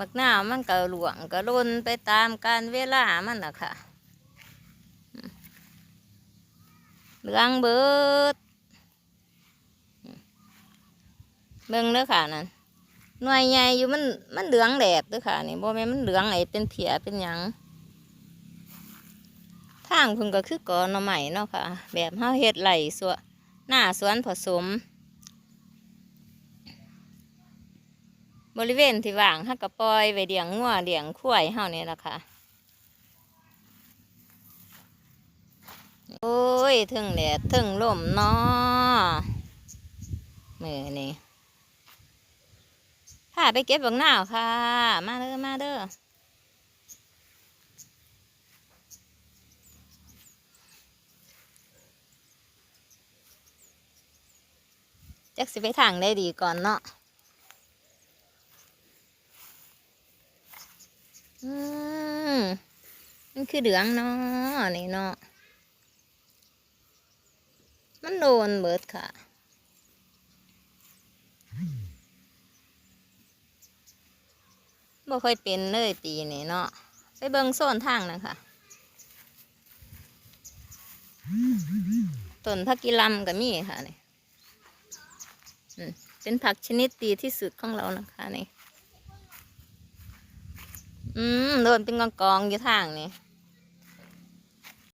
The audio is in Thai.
มักหน้ามันก็หลวงก็รุนไปตามการเวลามันนะค่ะเหลืองเบิดเบิ่งเด้อค่ะนั่นหน่วยใหญ่อยู่มันมันเหลืองแดดเด้อค่ะนี่บ่แม่มันเหลืองไอ้เป็นเพียเป็นหยังทางเพิ่นก็คือกอหน่อไม้เนาะค่ะ แบบเฮาเฮ็ดไหลสวนหน้าสวนผสม บริเวณที่ว่างฮักกระปล่อยไว้เลี้ยงงัวเลี้ยงควายเฮานี่ล่ะค่ะ โอ้ยถึงแดดถึงลมเนาะมือนี่พาไปเก็บบังหน้าวค่ะ มาเด้อมาเด้อจักสิไปทางได้ดีก่อนเนาะ อืมมันคือเหลืองเนาะนี่เนาะมันโดนเบิดค่ะบ่ค่อยเป็นเลยปีนี้เนาะไปเบิงโซนทางนะคะต้นพักกิลำก็มีค่ะนี่เป็นผักชนิดดีที่สุดของเรานะคะนี่ อืมโดนเป็นกองๆอยู่ทางนี่